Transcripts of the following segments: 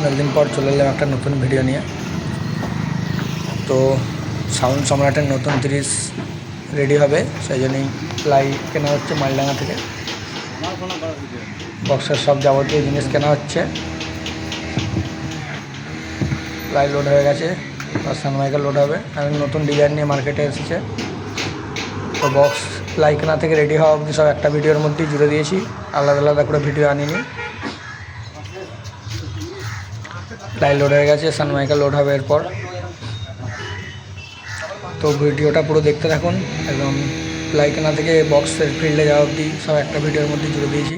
অনেকদিন পর চলে এলাম একটা নতুন ভিডিও নিয়ে। তো সাউন্ড সম্রাটের নতুন তিরিশ রেডি হবে, সেই জন্যই প্লাই কেনা হচ্ছে মালডাঙ্গা থেকে। বক্সের সব যাবতীয় জিনিস কেনা হচ্ছে। প্লাই লোড হয়ে গেছে আর সানমাইকেল লোড হবে। আমি নতুন ডিজাইন নিয়ে মার্কেটে এসেছে। তো বক্স প্লাই কেনা থেকে রেডি হওয়া অবধি সব একটা ভিডিওর মধ্যেই জুড়ে দিয়েছি। আলাদা আলাদা করে ভিডিও আনিনি। প্লাই লোড হয়ে গেছে সানমাইকেল লোড হবে এরপর। তো ভিডিওটা পুরো দেখতে থাকুন, একদম প্লাই কেনা থেকে বক্সের ফিল্ডে যাওয়া অবধি সব একটা ভিডিওর মধ্যে জুড়ে দিয়েছি।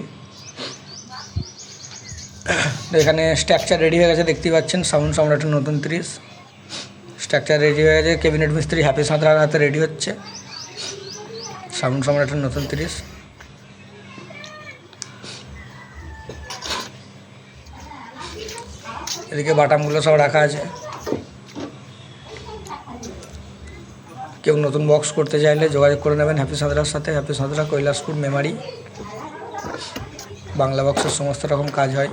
এখানে স্ট্রাকচার রেডি হয়ে গেছে, দেখতেই পাচ্ছেন সাউন্ড সম্রাটের নতুন তিরিশ। স্ট্রাকচার রেডি হয়ে গেছে ক্যাবিনেট মিস্ত্রি হ্যাপি সাঁতরার হাতে রেডি হচ্ছে। সাউন্ড সম্রাটের নতুন তিরিশ। এদিকে বাটামগুলো সব রাখা আছে। কেউ নতুন বক্স করতে চাইলে যোগাযোগ করে নেবেন হ্যাপি সাঁতরার সাথে। হ্যাপি সাঁতরা কৈলাসপুর মেমারি বাংলা বক্সের সমস্ত রকম কাজ হয়।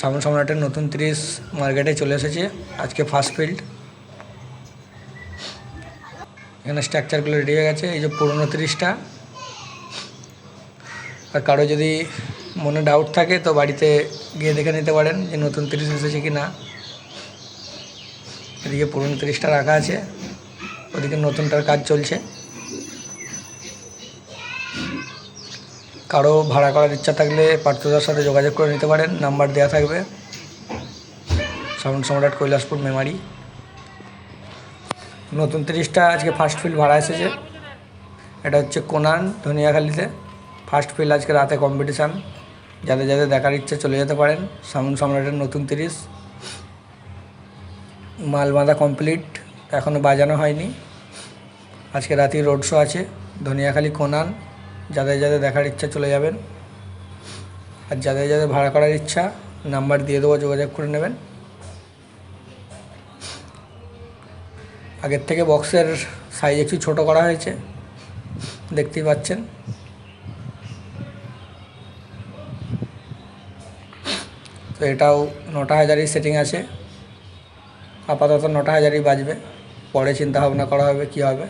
সাউন্ড সম্রাটের নতুন তিরিশ মার্কেটে চলে এসেছে। আজকে ফার্স্ট ফিল্ড এখানে স্ট্রাকচারগুলো রেডি হয়ে গেছে। এই যে পুরনো তিরিশটা। আর কারও যদি মনে ডাউট থাকে তো বাড়িতে গিয়ে দেখে নিতে পারেন যে নতুন তিরিশ এসেছে কি না। এদিকে পুরনো তিরিশটা রাখা আছে, ওদিকে নতুনটার কাজ চলছে। কারও ভাড়া করার ইচ্ছা থাকলে পার্থদার সাথে যোগাযোগ করে নিতে পারেন, নাম্বার দেওয়া থাকবে। সাউন্ড সম্রাট কৈলাসপুর মেমারি। নতুন তিরিশটা আজকে ফার্স্ট ফিল্ড ভাড়া এসেছে। এটা হচ্ছে কোনান ধনিয়াখালিতে। ফার্স্ট ফিল্ড আজকে রাতে কম্পিটিশান যাদের যাদের দেখার ইচ্ছে চলে যেতে পারেন সাউন্ড সম্রাটের নতুন তিরিশ। মাল বাঁধা কমপ্লিট এখনও বাজানো হয়নি। আজকে রাতে রোড শো আছে, ধনিয়াখালি, কোনান। যাদের যাদের দেখার ইচ্ছা চলে যাবেন, আর যাদের যাদের ভাড়া করার ইচ্ছা, নাম্বার দিয়ে দেবো, যোগাযোগ করে নেবেন। আগের থেকে বক্সের সাইজ একটু ছোট করা হয়েছে, দেখতেই পাচ্ছেন। তো এটাও নটা হাজারই সেটিং আছে। আপাতত নটা হাজারই বাজবে। পরে চিন্তা ভাবনা করা হবে কী হবে।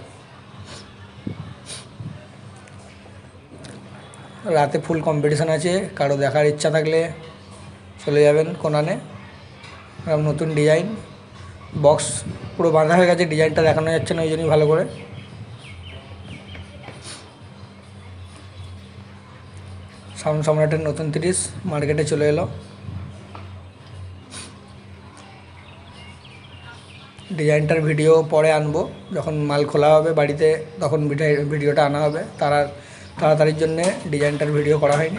রাতে ফুল কম্পিটিশান আছে। কারও দেখার ইচ্ছা থাকলে চলে যাবেন কোনানে। নতুন ডিজাইন বক্স পুরো বাঁধা হয়ে গেছে ডিজাইনটা দেখানো যাচ্ছে না, ওই জন্যই ভালো করে। সাউন্ড সম্রাটের নতুন তিরিশ মার্কেটে চলে এলো। ডিজাইনটার ভিডিও পরে আনব, যখন মাল খোলা হবে বাড়িতে, তখন ভিডিও- ভিডিওটা আনা হবে। তারা তাড়াতাড়ির জন্যে ডিজাইনটার ভিডিও করা হয়নি।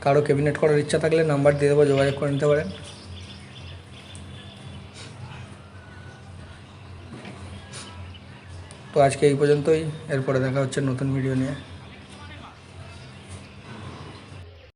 কারও ক্যাবিনেট করার ইচ্ছা থাকলে নাম্বার দিয়ে দেবো, যোগাযোগ করে নিতে পারেন। তো আজকে এই পর্যন্তই, এরপরে দেখা হচ্ছে নতুন ভিডিও নিয়ে।